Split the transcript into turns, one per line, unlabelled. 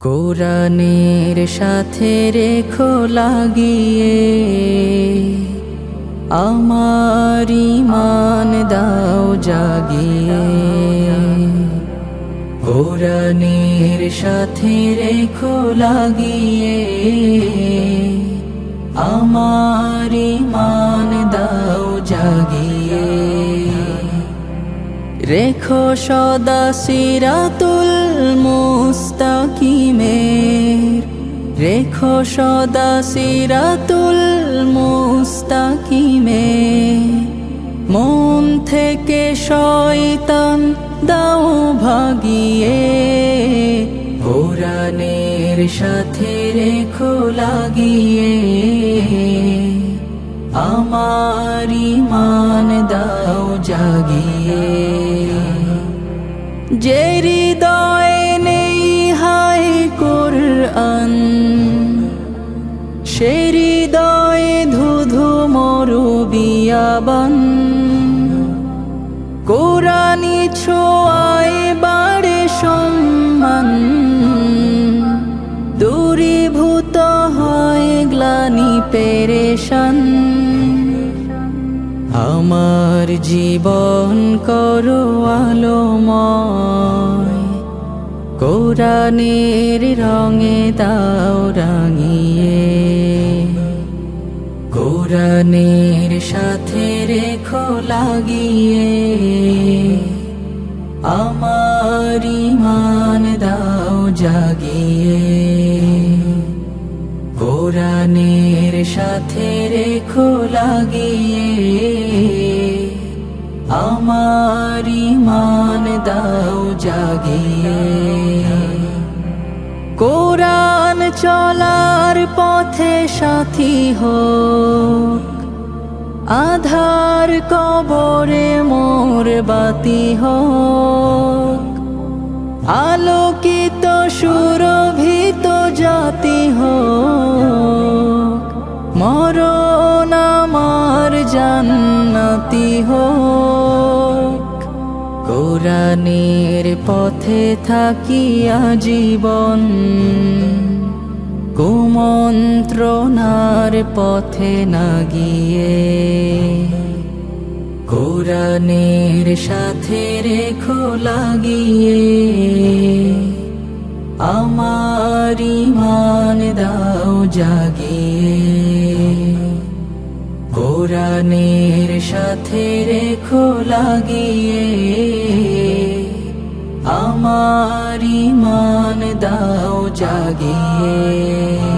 কোরআনের সাথে রেখো লাগিয়ে, আমার ইমান দাও জাগিয়ে। কোরআনের সাথে রেখো লাগিয়ে, আমার ইমান দাও জাগিয়ে। রেখো সদা সিরাতুল মুস্তাকিমের রেখো সদা সিরাতুল মুস্তাকিমের মন থেকে শয়তান দাও ভাগিয়ে। কোরআনের সাথে রেখো লাগিয়ে। আমার ইমান দাও জাগিয়ে। যে হৃদয়ে নেই হায় কোরআন মরু বিয়াবান কোরআনি ছোঁয়ায় বাড়ে সম্মান। দূরীভূত হয় গ্লানি পেরেশান। আমার জীবন করো আলোময়। কোরআনের রঙে দাও রাঙিয়ে। কোরআনের সাথে রেখো লাগিয়ে। আমার ইমান দাও জাগিয়ে। কোরআনের সাথে রেখো লাগিয়ে। আমার ইমান দাও জাগিয়ে। কোরআন চলার পথে সাথী হোক। আধার কবরে মোর বাতি হোক। আলোকিত সুরভিত জাতি হোক। মরণ আমার জান্নাতি হোক। কোরআনের পথে থাকিয়া জীবন কুমন্ত্রণার পথে না গিয়ে কোরআনের সাথে রেখো লাগিয়ে আমার ইমান দাও জাগিয়ে কোরআনের সাথে রেখো লাগিয়ে আমার ইমান দাও জাগিয়ে